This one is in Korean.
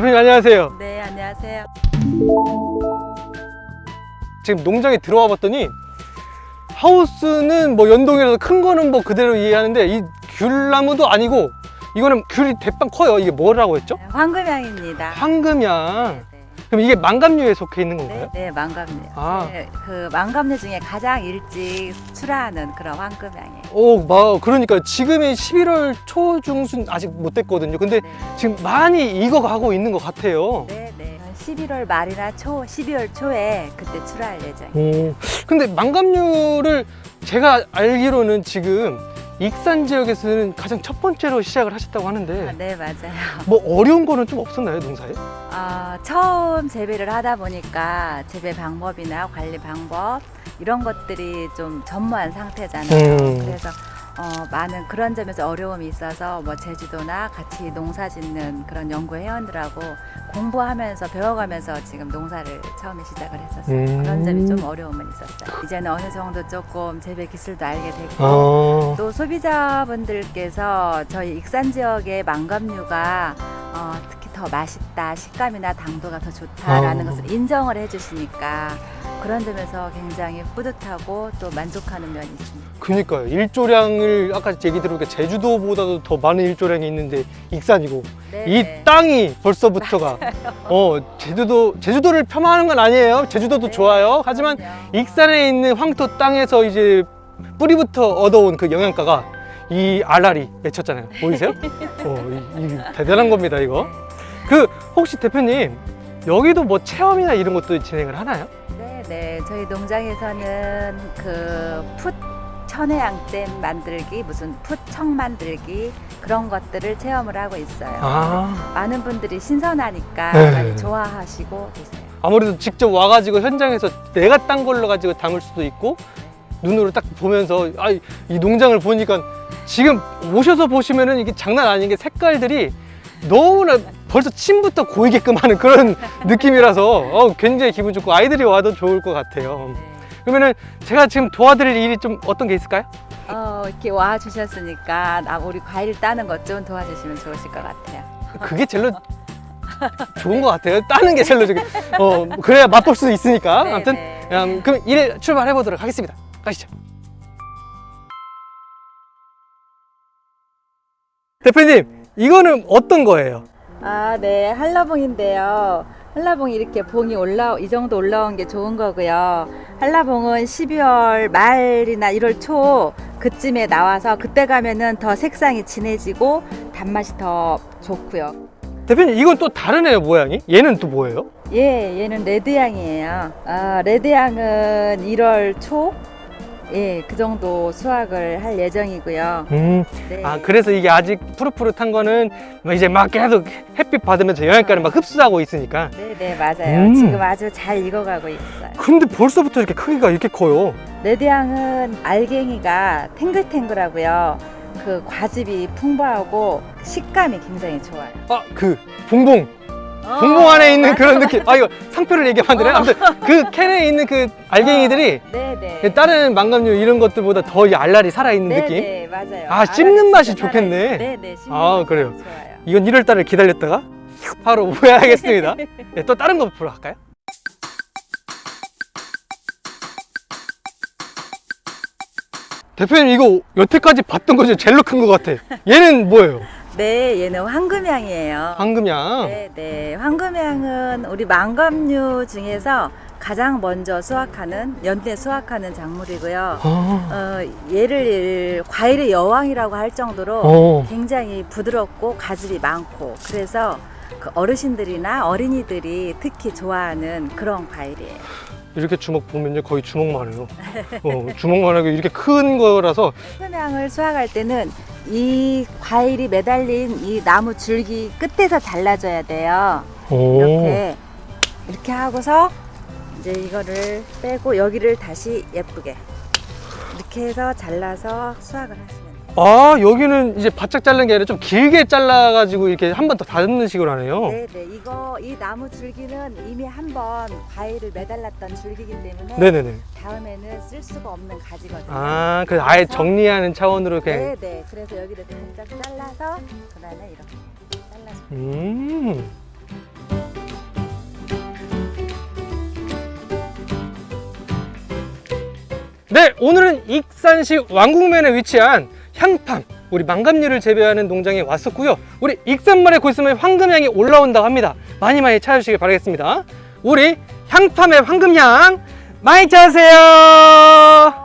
대표님 안녕하세요. 네, 안녕하세요. 지금 농장에 들어와 봤더니 하우스는 뭐 연동이라서 큰 거는 뭐 그대로 이해하는데 이 귤나무도 아니고 이거는 귤이 대빵 커요. 이게 뭐라고 했죠? 네, 황금향입니다. 황금향. 네, 네. 그럼 이게 망감류에 속해 있는 건가요? 네, 네, 망감류. 아. 네, 그 망감류 중에 가장 일찍 출하하는 그런 황금향이에요. 오, 막 그러니까 지금이 11월 초 중순 아직 못 됐거든요. 근데 네. 지금 많이 익어가고 있는 것 같아요. 네, 네. 11월 말이나 초, 12월 초에 그때 출하할 예정이에요. 오, 근데 망감류를 제가 알기로는 지금 익산 지역에서는 가장 첫 번째로 시작을 하셨다고 하는데 아, 네, 맞아요. 뭐 어려운 거는 좀 없었나요, 농사에? 어, 처음 재배를 하다 보니까 재배 방법이나 관리 방법 이런 것들이 좀 전무한 상태잖아요. 음. 그래서 어, 많은 그런 점에서 어려움이 있어서 뭐 제주도나 같이 농사 짓는 그런 연구 회원들하고 공부하면서 배워가면서 지금 농사를 처음에 시작을 했었어요. 음. 그런 점이 좀 어려움은 있었어요. 이제는 어느 정도 조금 재배 기술도 알게 됐고 아, 또 소비자분들께서 저희 익산 지역의 망감류가 어, 특히 더 맛있다, 식감이나 당도가 더 좋다라는 어. 것을 인정을 해주시니까 그런 점에서 굉장히 뿌듯하고 또 만족하는 면이 있습니다. 그니까요. 일조량을 아까 얘기 들어보니까 제주도보다도 더 많은 일조량이 있는데 익산이고 네, 이 네. 땅이 벌써부터가 어 제주도 제주도를 폄하하는 건 아니에요. 제주도도 네. 좋아요. 하지만 그럼요. 익산에 있는 황토 땅에서 이제 뿌리부터 얻어온 그 영양가가 이 알알이 맺혔잖아요. 보이세요? 어, 이, 이 대단한 겁니다, 이거. 그 혹시 대표님 여기도 뭐 체험이나 이런 것도 진행을 하나요? 네, 네. 저희 농장에서는 그풋 천혜양잼 만들기, 무슨 풋청 만들기 그런 것들을 체험을 하고 있어요. 아 많은 분들이 신선하니까 네. 많이 좋아하시고 계세요. 아무래도 직접 와가지고 현장에서 내가 딴 걸로 가지고 담을 수도 있고 눈으로 딱 보면서 아, 이 농장을 보니까 지금 오셔서 보시면은 이게 장난 아닌 게 색깔들이 너무나 벌써 침부터 고이게끔 하는 그런 느낌이라서 어, 굉장히 기분 좋고 아이들이 와도 좋을 것 같아요. 네. 그러면은 제가 지금 도와드릴 일이 좀 어떤 게 있을까요? 어, 이렇게 와 주셨으니까 나 우리 과일 따는 것 좀 도와주시면 좋으실 것 같아요. 그게 제일로 좋은 것 같아요. 따는 게 제일로 저기 어 그래야 맛볼 수 있으니까 네, 아무튼 네. 음, 그럼 일 출발해 보도록 하겠습니다. 가시죠. 대표님, 이거는 어떤 거예요? 아, 네. 한라봉인데요. 한라봉이 이렇게 봉이 올라 이 정도 올라온 게 좋은 거고요. 한라봉은 12월 말이나 1월 초 그쯤에 나와서 그때 가면은 더 색상이 진해지고 단맛이 더 좋고요. 대표님, 이건 또 다르네요, 모양이. 얘는 또 뭐예요? 예, 얘는 레드향이에요. 아, 레드향은 1월 초 예, 그 정도 수확을 할 예정이고요. 음, 네. 아 그래서 이게 아직 푸릇푸릇한 거는 뭐 이제 막 계속 햇빛 받으면서 영양가를 막 흡수하고 있으니까. 네, 네, 맞아요. 음. 지금 아주 잘 익어가고 있어요. 근데 벌써부터 이렇게 크기가 이렇게 커요. 레드향은 알갱이가 탱글탱글하고요. 그 과즙이 풍부하고 식감이 굉장히 좋아요. 아, 그 봉봉. 봉봉 안에 있는 그런 느낌. 아 이거 상표를 얘기하면 안 되네. 아무튼 그 캔에 있는 그 알갱이들이 네, 네. 다른 망감류 이런 것들보다 더 이 알알이 살아있는 네, 느낌. 네, 맞아요. 아, 씹는 맛이 좋겠네. 살아있- 네, 네. 씹는 아, 맛이 그래요? 좋아요. 이건 1월 달을 기다렸다가 바로 모여야겠습니다. 네, 또 다른 거 보러 갈까요? 대표님 이거 여태까지 봤던 거 중에 제일 큰것 같아. 얘는 뭐예요? 네, 얘는 황금향이에요. 황금향. 네, 네. 황금향은 우리 망감류 중에서 가장 먼저 수확하는 연대 수확하는 작물이고요. 아, 어, 얘를 과일의 여왕이라고 할 정도로 어. 굉장히 부드럽고 가즙이 많고 그래서 그 어르신들이나 어린이들이 특히 좋아하는 그런 과일이에요. 이렇게 주먹 보면요 거의 주먹만 해요. 어, 주먹만 하고 이렇게 큰 거라서 황금향을 수확할 때는 이 과일이 매달린 이 나무 줄기 끝에서 잘라줘야 돼요. 오. 이렇게 이렇게 하고서 이제 이거를 빼고 여기를 다시 예쁘게 이렇게 해서 잘라서 수확을 하시면. 아 여기는 이제 바짝 자른 게 아니라 좀 길게 잘라가지고 이렇게 한 번 더 다듬는 식으로 하네요. 네네 이거 이 나무 줄기는 이미 한 번 과일을 매달랐던 줄기이기 때문에 네네네. 다음에는 쓸 수가 없는 가지거든요. 아, 그래서 아예 정리하는 차원으로 그냥. 네네 그래서 여기를 반짝 잘라서 그다음에 이렇게 잘라서 음. 네, 오늘은 익산시 왕궁면에 위치한 향팜 우리 망감류를 재배하는 농장에 왔었고요. 우리 익산말에 곧 있으면 황금향이 올라온다고 합니다. 많이 많이 찾아주시길 바라겠습니다. 우리 향팜의 황금향 많이 찾으세요.